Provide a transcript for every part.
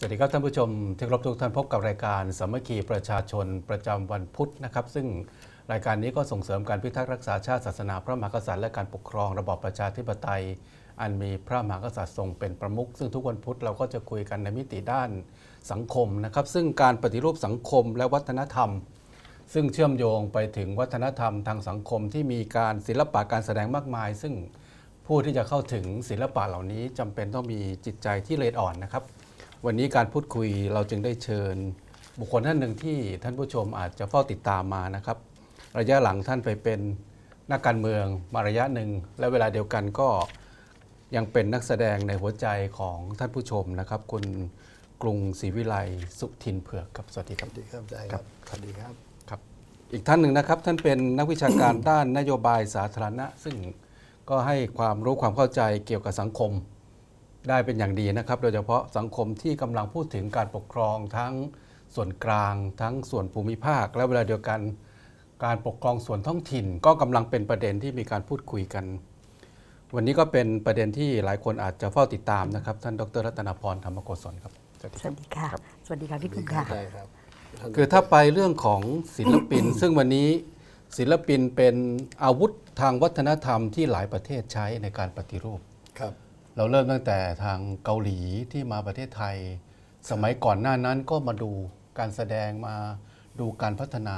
สวัสดีครับท่านผู้ชมที่เคารพทุกท่านพบกับรายการสามัคคีประชาชนประจำวันพุธนะครับ ซึ่งรายการนี้ก็ส่งเสริมการพิทักษ์รักษาชาติศาสนาพระมหากษัตริย์และการปกครองระบอบประชาธิปไตย อันมีพระมหากษัตริย์ทรงเป็นประมุขซึ่งทุกวันพุธเราก็จะคุยกันในมิติด้านสังคมนะครับ ซึ่งการปฏิรูปสังคมและวัฒนธรรม ซึ่งเชื่อมโยงไปถึงวัฒนธรรมทางสังคมที่มีการศิลปะการแสดงมากมาย ซึ่งผู้ที่จะเข้าถึงศิลปะเหล่านี้จำเป็นต้องมีจิตใจที่ละเอียดอ่อนนะครับ วันนี้การพูดคุยเราจึงได้เชิญ บุคคลท่านหนึ่งที่ท่านผู้ชมอาจจะเฝ้าติดตามมานะครับ ระยะหลังท่านไปเป็นนักการเมืองมาระยะหนึ่ง และเวลาเดียวกันก็ยังเป็นนักแสดงในหัวใจของท่านผู้ชมนะครับ คุณกรุงศรีวิไลสุทินเผือกครับสวัสดีครับสวัสดีครับได้ครับสวัสดีครับครับ อีกท่านหนึ่งนะครับ ท่านเป็นนักวิชาการด้านนโยบายสาธารณะ ซึ่งก็ให้ความรู้ความเข้าใจเกี่ยวกับสังคม ได้เป็นอย่างดีนะครับ โดยเฉพาะสังคมที่กำลังพูดถึงการปกครองทั้งส่วนกลาง ทั้งส่วนภูมิภาค และเวลาเดียวกัน การปกครองส่วนท้องถิ่น ก็กำลังเป็นประเด็นที่มีการพูดคุยกัน วันนี้ก็เป็นประเด็นที่หลายคนอาจจะเฝ้าติดตามนะครับ ท่านดรรัตนพรธรรมโกศลครับสวัสดีสครับวัสดีค่ะครับสวัสดีค่ะพี่กุลค่ะได้ครับท่นคือถ้าไปเรื่องของศิลปิน ซึ่งวันนี้ศิลปินเป็นอาวุธทางวัฒนธรรมที่หลายประเทศใช้ในการปฏิรูปครับ เราเริ่มตั้งแต่ทางเกาหลีที่มาประเทศไทย สมัยก่อนหน้านั้นก็มาดูการแสดงมาดูการพัฒนา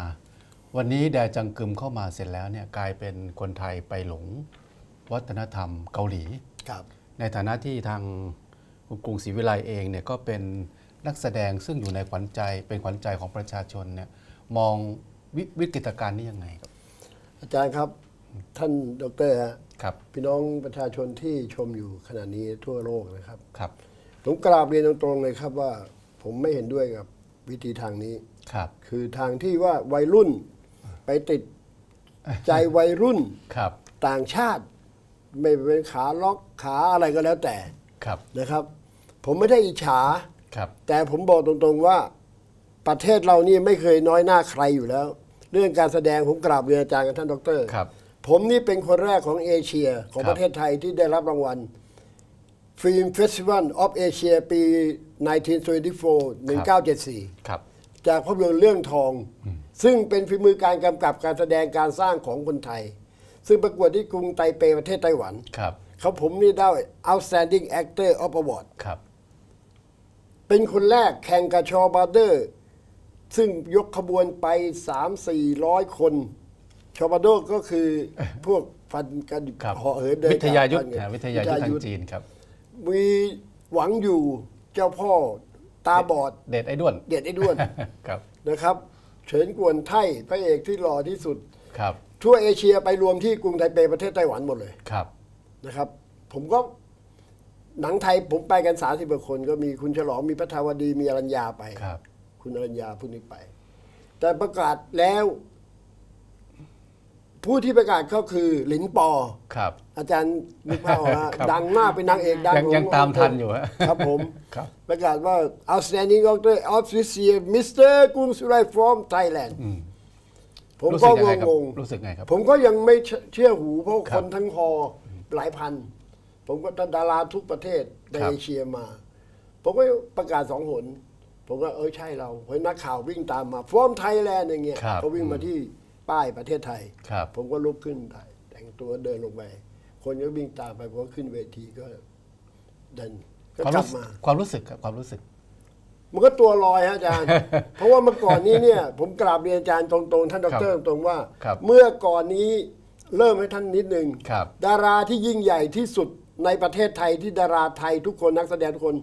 วันนี้แดจังกึมเข้ามาเสร็จแล้วเนี่ยกลายเป็นคนไทยไปหลงวัฒนธรรมเกาหลีครับในฐานะที่ทางคุณกรุงศรีวิไลเองเนี่ยก็เป็นนักแสดงซึ่งอยู่ในขวัญใจเป็นขวัญใจของประชาชนเนี่ยมองวิวิกฤตการณ์นี้ยังไงครับ อาจารย์ครับ ท่านดอกเตอรฮะครับพี่น้องประชาชนที่ชมอยู่ขณะนี้ทั่วโลกนะครับ ครับผมกราบเรียนตรงๆเลยครับว่า ผมไม่เห็นด้วยกับวิธีทางนี้ ครับ คือทางที่ว่าวัยรุ่นไปติดใจวัยรุ่นครับ ต่างชาติ ไม่เป็นขาล็อกขาอะไรก็แล้วแต่ครับนะครับ ผมไม่ได้อิจฉาครับ แต่ผมบอกตรงๆว่าประเทศเรานี่ไม่เคยน้อยหน้าใครอยู่แล้ว เรื่องการแสดงผมกราบเรียนอาจารย์กับท่านดอกเตอรครับ ผมนี่เป็นคนแรกของเอเชียของครับประเทศไทยที่ได้รับรางวัลฟิล์มเฟสติวัลออฟเอเชียปี 1974 1974 ครับ จากภาพยนตร์เรื่องทอง ซึ่งเป็นฝีมือการกำกับการแสดงการสร้างของคนไทย ซึ่งประกวดที่กรุงไตเปประเทศไต้หวัน ครับเขาผมนี่ได้ Outstanding Actor of Award ครับ เป็นคนแรกแข่งกับชอบาร์เดอร์ ซึ่งยกขบวนไป 3 4 0 0 คน ชอบาร์เดอร์ก็คือพวกฟันกันครับเหาะเหินเดินวิทยายุทธฟันกันนะวิทยายุทธทางจีนครับ มีหวังอยู่เจ้าพ่อตาบอด เดชไอ้ด้วน เด็ดไอ้ด้วนครับนะครับ เฉินกวนไท่พระเอกที่หล่อที่สุดครับทั่วเอเชียไปรวมที่กรุงไทเปประเทศไต้หวันหมดเลยครับนะครับ ผมก็หนังไทยผมไปกันสามสิบกว่าคน ก็มีคุณฉลองมีพัทรวดีมีอรัญญาไปครับ คุณอรัญญาผู้นี้ไป แต่ประกาศแล้ว ผู้ที่ประกาศก็คือหลินปอ ครับ อาจารย์นึกภาพออกนะครับดังมากเป็นนางเอกดังยังของยังตามทันอยู่ฮะครับผม ครับ ประกาศว่า outstanding doctor of this year Mr. กรุงสุไร from Thailand ผมรู้ก็สึกยังไงครับงงรู้สึกไงครับๆผมก็ยังไม่เชื่อหูเพราะครัคบนทั้งฮอหลายพัน ผมก็ดาราทุกประเทศในครับ เอเชียมา ผมก็ประกาศสองหน ผมก็เออใช่เราเฮ้ยนักข่าววิ่งตามมาฟอร์มไทยแลนด์อย่างเงี้ยครับเขาวิ่งมาที่ ป้ายประเทศไทย ครับ ผมก็ลุกขึ้นถ่ายแต่งตัวเดินลงไป คนก็วิ่งตามไปผมก็ขึ้นเวทีก็เดินก็ความกลัรู้บสึกมา ความรู้สึกครับความรู้สึก มันก็ตัวลอยฮะอาจารย์ เพราะว่าเมื่อก่อนนี้เนี่ย ผมกราบเรียนอาจารย์ตรงๆ ท่านดครัรบตรงๆว่า ครับเมื่อก่อนนี้เริ่มให้ท่านนิดหนึ่งครับ ดาราที่ยิ่งใหญ่ที่สุดในประเทศไทยที่ดาราไทยทุกคนนักแสดงทุกคน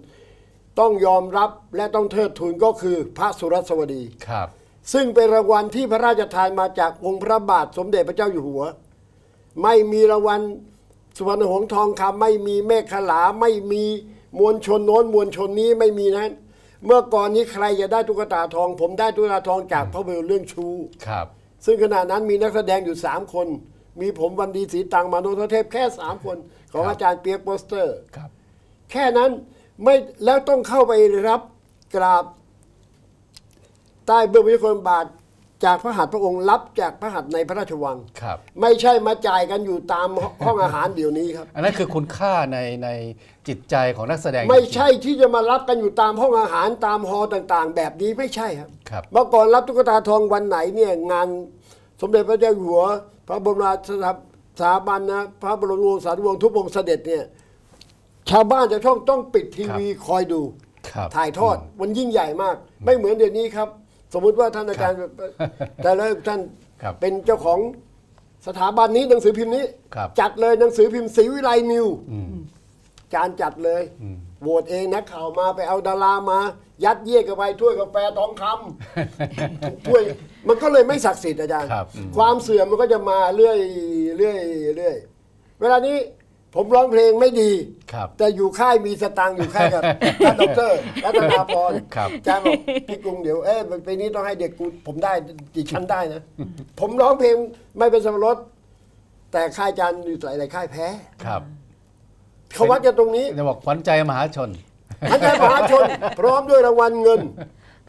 ต้องยอมรับและต้องเทิดทูนก็คือพระสุรสวดี ครับ ซึ่งเป็นรางวัลที่พระราชทานมาจากองค์พระบาทสมเด็จพระเจ้าอยู่หัว ไม่มีรางวัลสุวรรณหงส์ทองคำไม่มีเมฆขลาไม่มีมวลชนโน้นมวลชนนี้ไม่มีนั้น เมื่อก่อนนี้ใครจะได้ตุ๊กตาทอง ผมได้ตุ๊กตาทองจากภาพยนตร์เรื่องชูครับ ซึ่งขณะนั้นมีนักแสดงอยู่สามคน มีผมวันดีศรีตังมาโนทเทพแค่สามคน ของครับอาจารย์เปียกโปสเตอร์ครับ แค่นั้นไม่แล้วต้องเข้าไปรับกราบ ใต้เบื้องพระยุคลบาทจากพระหัตถ์พระองค์รับจากพระหัตถ์ในพระราชวัง ครับ ไม่ใช่มาจ่ายกันอยู่ตามห้องอาหารเดี๋ยวนี้ครับ อันนั้นคือคุณค่าในในจิตใจของนักแสดงไม่จริงๆใช่ที่จะมารับกันอยู่ตามห้องอาหารตามฮอลล์ต่างๆ แบบนี้ไม่ใช่ครับ ครับ เมื่อก่อนรับตุ๊กตาทองวันไหนเนี่ยงานสมเด็จพระเจ้าอยู่หัว พระบรมราชสถาบันนะพระบรมวงศานุวงศ์ทุกองค์เสด็จเนี่ยชาวบ้านจะช่องต้องปิดทีวีคอยดูครับถ่ายทอดมันยิ่งใหญ่มาก ไม่เหมือนเดี๋ยวนี้ครับ สมมุติว่าท่านอาจารย์แต่แล้วท่านครับเป็นเจ้าของสถาบันนี้หนังสือพิมพ์นี้ ครับ จัดเลยหนังสือพิมพ์ศรีวิไลนิวอืมจานจัดเลยอืมโหวตเองนักข่าวมาไปเอาดารามา ยัดเยียดกันไปถ้วยกาแฟทองคำถ้วยมันก็เลยไม่ศักดิ์สิทธิ์อาจารย์ ครับอืมความเสื่อมมันก็จะมาเรื่อยเรื่อยเรื่อยเวลานี้ ผมร้องเพลงไม่ดี ครับแต่อยู่ค่ายมีสตางค์อยู่ค่ายกับท่านดอกเตอรรัตนาพรครับอาจารย์บอกพี่กรุงเดี๋ยวเอ๊ะปีนี้ต้องให้เด็กกูผมได้ดิฉันได้นะ ผมร้องเพลงไม่เป็นสมรสแต่ค่ายอาจารย์อยู่หลายๆค่ายแพ้ครับเขาวัดกันตรงนี้จะบอกขวัญใจมหาชนท่านใจมหาชน พร้อมด้วยรางวัลเงิน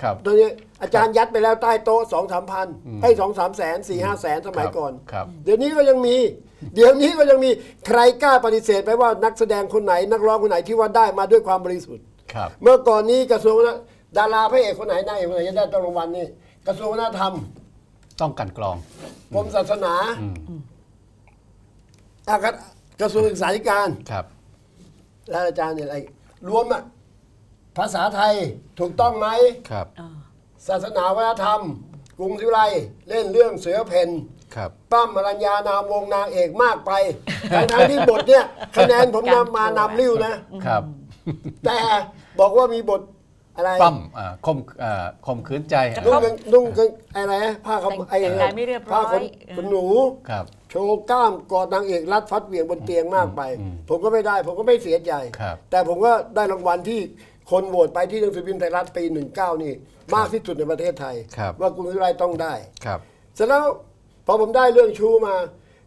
ครับ ตอนนี้อาจารย์ยัดไปแล้วใต้โต๊ะสองสามพันไอ้สองสามแสนสี่ห้าแสนสมัยก่อน ครับ เดี๋ยวนี้ก็ยังมี เดี๋ยวนี้ก็ยังมีใครกล้าปฏิเสธไปว่านักแสดงคนไหน นักร้องคนไหนที่ว่าได้มาด้วยความบริสุทธิ์ ครับ เมื่อก่อนนี้กระทรวงวัฒนดาราพระเอกคนไหนนายเอกคนไหนจะได้ต้องรางวัลนี่กระทรวงวัฒนธรรมต้องกลันกรอง กรมศาสนาอืมอะกระกระทรวงศึกษาธิการ ครับ แล้วอาจารย์เนี่ยอะไร รวมอะภาษาไทยถูกต้องไหม ครับ ศาสนาวัฒนธรรม กรุงศรีวิไลเล่นเรื่องเสือเพ่น ครับปั้มอรัญญานามวงนางเอกมากไปทั้งทที่บทเนี่ยคะแนนผมนำมานำริ้วนะ ครับแต่บอกว่ามีบทอะไรปั้มอ่าข่มอ่าข่มขืนใจกระนุ่งท่อมกางนุ่งกางอะไรนะผ้าขาวไอ้แต่งกายไม่เรียบร้อย ผ้าขนขนหนู ครับ โชว์กล้ามกอดนางเอกรัดฟัดเหวี่ยงบนเตียงมากไปอืมผมก็ไม่ได้ ผมก็ไม่เสียใจ ครับแต่ผมก็ได้รางวัลที่คนโหวตไปที่หนังสือพิมพ์ไทยรัฐปี 19 นี่ มากที่สุดในประเทศไทย ครับ ว่ากรุงศรีวิไลต้องได้ ครับ เสร็จแล้ว พอผมได้เรื่องชูมา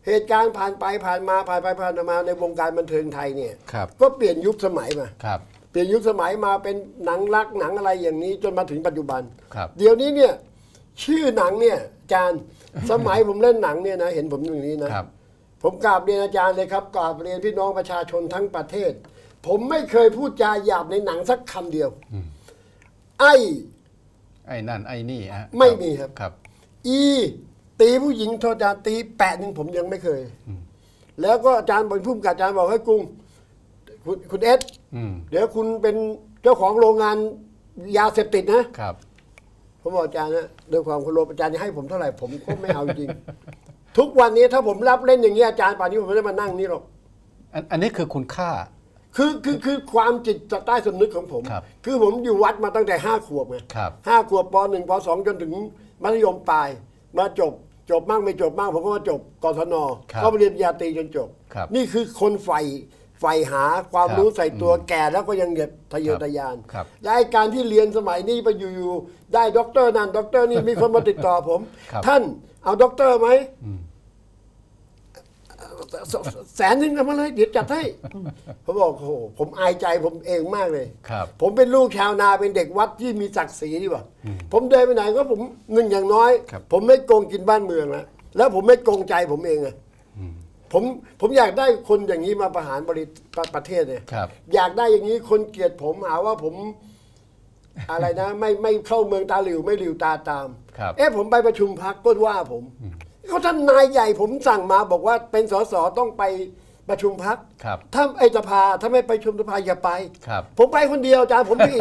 เหตุการณ์ผ่านไปผ่านมาผ่านไปผ่านมาในวงการบันเทิงไทยเนี่ย ครับ ก็เปลี่ยนยุคสมัยมา ครับ เปลี่ยนยุคสมัยมาเป็นหนังรักหนังอะไรอย่างนี้จนมาถึงปัจจุบัน ครับ เดี๋ยวนี้เนี่ยชื่อหนังเนี่ยอาจารย์สมัยผมเล่นหนังเนี่ยนะเห็นผมอย่างนี้นะ ครับ ผมกราบเรียนอาจารย์เลยครับกราบเรียนพี่น้องประชาชนทั้งประเทศ ผมไม่เคยพูดจาหยาบในหนังสักคำเดียวไอ้ไอ้นั่นไอ้นี่ฮะไม่มีครับ ครับ อี ตีผู้หญิงโทษอาจารย์ตีแปะหนึ่งผมยังไม่เคย แล้วก็อาจารย์บอกพุ่มกับอาจารย์บอกให้ยกรุงคุณคุณเอสอืมเดี๋ยวคุณเป็นเจ้าของโรงงานยาเสพติดนะครับ ผมบอกอาจารย์นะด้วยความเคารพอาจารย์จะให้ผมเท่าไหร่ผมก็ไม่เอาจริง ทุกวันนี้ถ้าผมรับเล่นอย่างนี้อาจารย์ป่านนี้ผมไม่ได้มานั่งนี่หรอกอันอันนี้คือคุณค่า คือคือคือความจิตใต้สำนึกของผมครับอผมอยู่วัดมาตั้งแต่ห้าขวบไงครับห้าขวบปหนึ่งปสองจนถึงมัธยมปลายมาจบ จบมั่งไม่จบมั่งผมก็มาจบกศนครับก็ไปเรียนปริญญาตรีจนจบ ครับนี่คือคนใฝ่ใฝ่หาความครับรู้ใส่ตัวแก่แล้วก็ยังเหยียดทะเยอครับทะยานครับ และไอ้การที่เรียนสมัยนี้ไปอยู่ๆได้ด็อกเตอร์นั่นด็อกเตอร์นี่มีคนมาติดต่อผม ครับท่านเอาด็อกเตอร์ไหม แสนหนึ่งเอามาเลย เดี๋ยวจัดให้ผมบอกโอ้โหผมอายใจผมเองมากเลย ครับ ผมเป็นลูกชาวนาเป็นเด็กวัดที่มีศักดิ์ศรีดีกว่า ผมเดินไปไหนก็ผมหนึ่งอย่างน้อย ครับ ผมไม่โกงกินบ้านเมืองแล้วแล้วผมไม่โกงใจผมเองอะผมผมอยากได้คนอย่างนี้มาประหารบริประประเทศเนี่ย ครับ อยากได้อย่างนี้คนเกลียดผมหาว่าผม อะไรนะ ไม่ไม่เข้าเมืองตาหลิวไม่หลิวตาตาม ครับ เอ๊ะผมไปประชุมพักก็ว่าผม เขาท่านนายใหญ่ผมสั่งมาบอกว่าเป็นสสต้องไปประชุมพักครับ ถ้าไอสภาถ้าไม่ไปประชุมสภาอย่าไป ครับ ผมไปคนเดียวอาจารย์ผมไม่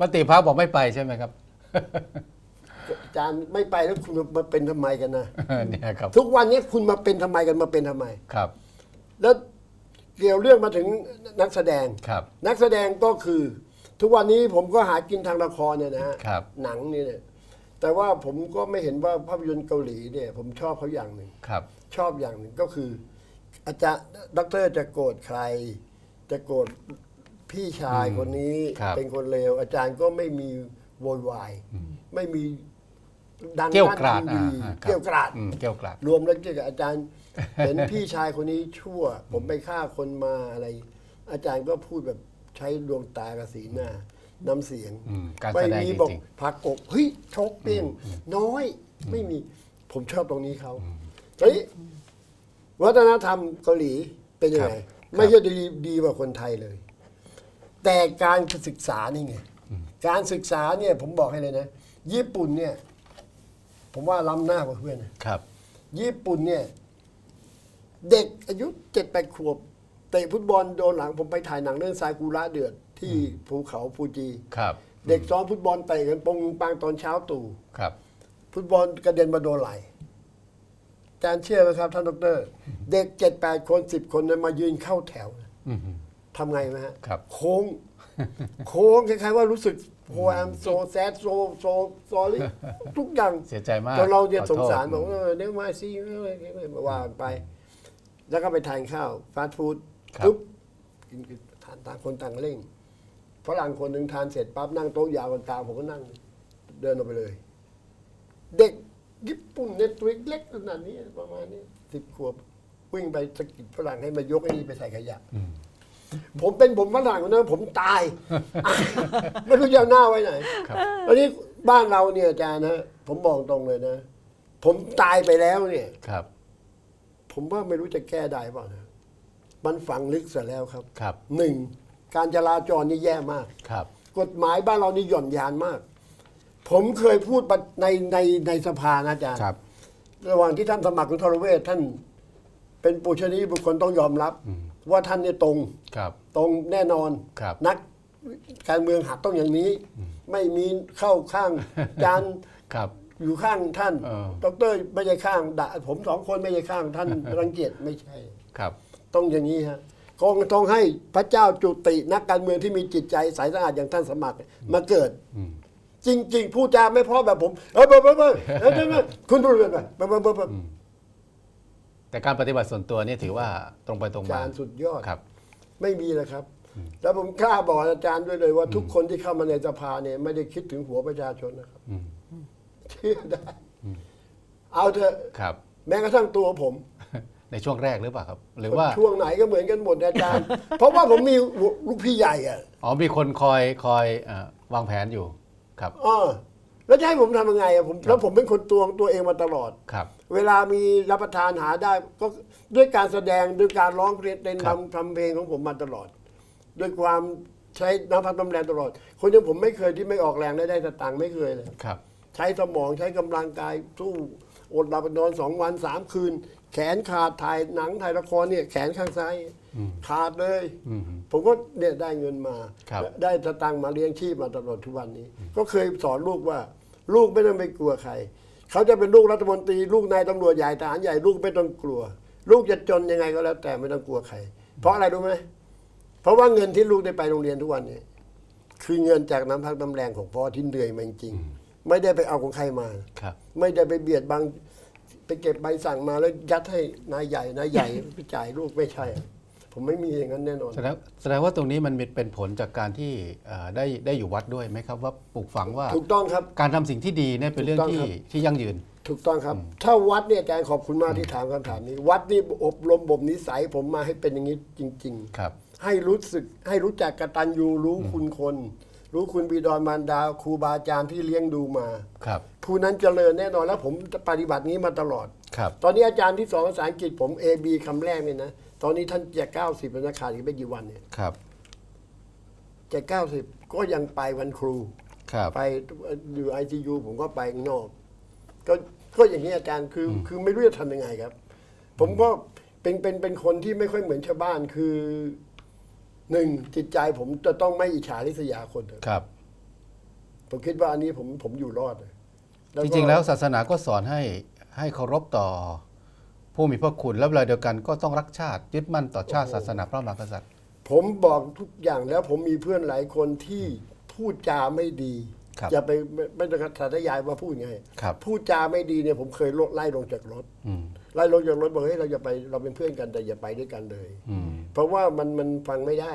มติพักบอกไม่ไปใช่ไหมครับ อาจารย์ไม่ไปแล้วคุณมาเป็นทำไมกันนะเนี่ยครับ ทุกวันนี้คุณมาเป็นทำไมกันมาเป็นทำไมครับ แล้วเกี่ยวเรื่องมาถึงนักแสดงครับ นักแสดงก็คือ ทุกวันนี้ผมก็หากินทางละครเนี่ยนะฮะครับหนังนี่เนี่ย แต่ว่าผมก็ไม่เห็นว่าภาพยนตร์เกาหลีเนี่ย ผมชอบเขาอย่างหนึ่งครับ ชอบอย่างหนึ่งก็คือ อาจารย์ด็อกเตอร์จะโกรธใคร จะโกรธพี่ชายคนนี้ครับเป็นคนเลวอาจารย์ก็ไม่มีโวยวาย ไม่มีดังเกี่ยวกราดทีอ่าวีอ่าครับ เกี่ยวกราด อืมเกี่ยวกราดรวมแล้วเกี่ยวกับอาจารย์ เห็นพี่ชายคนนี้ชั่ว ผมไปฆ่าคนมาอะไร อาจารย์ก็พูดแบบใช้ดวงตากับสีหน้า น้ำเสียงอืมการไม่แสดงมีจบอกริง ผักกบเฮ้ยชกเปี้ยงน้อยไม่มีผมชอบตรงนี้เขาเฮ้ยวัฒนธรรมเกาหลีเป็นยังไง ครับ ไม่ใช่ดีดีกว่าคนไทยเลย แต่การศึกษานี่ไง การศึกษาเนี่ยผมบอกให้เลยนะ ญี่ปุ่นเนี่ย ผมว่าล้ำหน้ากว่าเพื่อนนะครับ ญี่ปุ่นเนี่ย เด็กอายุเจ็ดแปดขวบเตะฟุตบอลโดนหลังผมไปถ่ายหนังเรื่องซากุระเดือด ที่ภูเขาฟูจิครับเด็กซ้อมฟุตบอลเตะกันปงปังตอนเช้าตู่ครับ ฟุตบอลกระเด็นมาโดนไหลอาจารย์เชื่อไหมครับท่านดอกเตอรเด็กเจ็ดแปดคนสิบคนเนี่ยมายืนเข้าแถวอืมทำไงไหมฮะครับโค้ง โค้งคล้ายๆว่ารู้สึกโฮแอมโซแซดโซโซซอรี่ทุกอย่างเสียใจมากจนเราเนี่ยขอสโทงษสารบอกว่าเออเดี๋ยวมาซิว่าไป แล้วก็ไปทานข้าวฟาสต์ฟู้ดครับปุ๊บกินกินทานต่างคนต่างเร่ง ฝรั่งคนหนึ่งทานเสร็จปั๊บนั่งโต๊ะยาวกันตามผมก็นั่ง เดินออกไปเลย เด็กญี่ปุ่นเนี่ยตัวเล็กขนาดนี้ประมาณนี้สิบขวบวิ่งไปสะกิดฝรั่งให้มายกไอ้นี่ไปใส่ขยะผมเป็นผมฝรั่งคนนั้นผมตาย ไม่รู้จะเอาหน้าไว้ไหนครับอันนี้บ้านเราเนี่ยอาจารย์นะผมบอกตรงเลยนะ ผมตายไปแล้วเนี่ยครับ ผมว่าไม่รู้จะแก้ได้เปล่านะมันฝังลึกเสียแล้วครับครับหนึ่ง การจราจรนี่แย่มาก ครับ กฎหมายบ้านเรานี่หย่อนยานมาก ผมเคยพูดในในในสภานะอาจารย์ ครับ ระหว่างที่ท่านสมัครคุณทรเวชท่าน เป็นปุชนีบุคคลต้องยอมรับ ว่าท่านเนี่ยตรง ครับ ตรงแน่นอน ครับ นักการเมืองหัดต้องอย่างนี้ ไม่มีเข้าข้างจานครับ อยู่ข้างท่านเออ ดอกเตอรไม่ใช่ข้างด่าผมสองคนไม่ใช่ข้างท่าน รังเกียจไม่ใช่ ครับ ต้องอย่างนี้ฮะ คงต้องให้พระเจ้าจุตินักการเมืองที่มีจิตใจใสสะอาดอย่างท่านสมัครมาเกิดอืมจริงๆพูดจาไม่เพราะแบบผม เออเบอร์เบอร์เบอร์เออเออเออคุณดูเลยไปเบอร์เบอร์เบอร์เบอร์แต่การปฏิบัติส่วนตัวนี่ถือว่าตรงไปตรงอามาจารย์สุดยอดครับ ไม่มีเลยครับ แล้วผมกล้าบอกอาจารย์ด้วยเลยว่าทุกคนที่เข้ามาในสภาเนี่ยไม่ได้คิดถึงหัวประชาชนนะครับอืมเชื่อได้เอาเถอะครับแม้กระทั่งตัวผม ในช่วงแรกหรือเปล่าครับ หรือว่าช่วงไหนก็เหมือนกันหมดอาจารย์ เพราะว่าผมมีลูกพี่ใหญ่อะอ๋อมีคนคอยคอยเอ่อวางแผนอยู่ครับอ๋อแล้วจะให้ผมทำยังไงอะผมแล้วผมเป็นคนตวงตัวเองมาตลอดครับ เวลามีรับประทานหาได้ก็ด้วยการแสดงด้วยการร้องเพลงเต้นครับทำทำเพลงของผมมาตลอด ด้วยความใช้น้ำพักน้ำแรงตลอด คนอย่างผมไม่เคยที่ไม่ออกแรงได้ได้สตางค์ไม่เคยเลยครับ ใช้สมองใช้กำลังกายสู้อดหลับอดนอนสองวันสามคืน แขนขาดถ่ายหนังถ่ายละครเนี่ยแขนข้างซ้ายขาดเลยอืมผมก็เนี่ยได้เงินมาครับได้สตังค์มาเลี้ยงชีพมาตลอดทุกวันนี้ ก็เคยสอนลูกว่า ลูกไม่ต้องไปกลัวใคร เขาจะเป็นลูกรัฐมนตรี ลูกนายตำรวจใหญ่ทหารใหญ่ลูกไม่ต้องกลัว ลูกจะจนยังไงก็แล้วแต่ไม่ต้องกลัวใคร เพราะอะไรรู้ไหมเพราะว่าเงินที่ลูกได้ไปโรงเรียนทุกวันนี้คือเงินจากน้ำพักน้ำแรงของพ่อที่เหนื่อยมาจริงๆไม่ได้ไปเอาของใครมาครับไม่ได้ไปเบียดบังไป เก็บใบสั่งมาแล้วยัดให้นายใหญ่นายใหญ่ไปจ่ายลูกไม่ใช่ ผมไม่มีอย่างนั้นแน่นอน แสดงแสดงว่าตรงนี้มันเป็นผลจากการที่เอ่อได้ได้อยู่วัดด้วยไหมครับ ว่าปลูกฝังว่าถูกต้องครับ การทำสิ่งที่ดีเนี่ยเป็นเรื่องถูกต้องที่ครับ ที่ยั่งยืน ถูกต้องครับ ถ้าวัดเนี่ยอาจารย์ขอบคุณมากที่ถามคำถามนี้ วัดนี่อบรมบ่มนิสัยผมมาให้เป็นอย่างนี้จริงครับๆให้รู้สึกให้รู้จักกตัญญูรู้คุณคน รู้คุณบิดรมารดาครูบาอาจารย์ที่เลี้ยงดูมาครับผู้นั้นเจริญแน่นอนแล้วผมปฏิบัตินี้มาตลอด ครับ ตอนนี้อาจารย์ที่สอนภาษาอังกฤษผม A B คำแรกเนี่ยนะ ตอนนี้ท่านจะ90แล้วนะขาดอีกไม่กี่วันเนี่ยครับจะ90ก็ยังไปวันครู ครับ ไปอยู่ไอซียูผมก็ไปข้างนอก ก็ก็อย่างนี้อาจารย์คืออคือไม่รู้จะทำยังไงครับ ผมก็เป็นเป็นเป็นคนที่ไม่ค่อยเหมือนชาวบ้านคือ หนึ่งจิตใจผมจะต้องไม่อิจฉาริษยาคนเถอะครับ ผมคิดว่าอันนี้ผมผมอยู่รอดเลยจก็ริงๆแล้วศาสนาก็สอนให้ให้เคารพต่อ ผู้มีพระคุณแล้วเวลาเดียวกันก็ต้องรักชาติยึดมั่นต่อชาติศาสนาพระมหากษัตริย์ ผมบอกทุกอย่างแล้วผมมีเพื่อนหลายคนที่พูดจาไม่ดีครับจะไปไม่ไม่ต้องสาธยายว่าพูดไงครับพูดจาไม่ดีเนี่ยผมเคยลดไล่ลงจากรถอืมไล่ลงจากรถบอกเฮ้ยเราจะไปเราเป็นเพื่อนกันแต่อย่าไปด้วยกันเลยอืม เพราะว่ามันมันฟังไม่ได้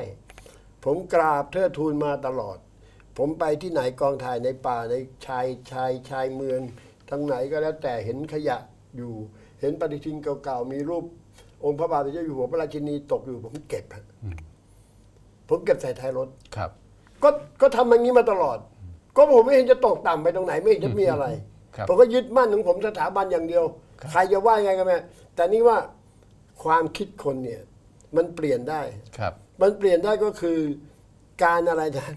ผมกราบเทิดทูนมาตลอด ผมไปที่ไหนกองถ่ายในป่าในชายชายชายเมืองทั้งไหนก็แล้วแต่เห็นขยะอยู่ เห็นปฏิทินเก่าๆมีรูป องค์พระบาทสมเด็จอยู่หัวพระราชินีตกอยู่ผมเก็บฮะผมเก็บใส่ท้ายรถครับ ก็ก็ทำอย่างนี้มาตลอด ก็ผมไม่เห็นจะตกต่ำไปตรงไหนไม่เห็นจะมีอะไรครับผมก็ยึดมั่นของผมสถาบันอย่างเดียว ใครจะว่ายังไงก็ไม่แต่นี่ว่าความคิดคนเนี่ย มันเปลี่ยนได้ ครับ มันเปลี่ยนได้ก็คือการอะไรนะ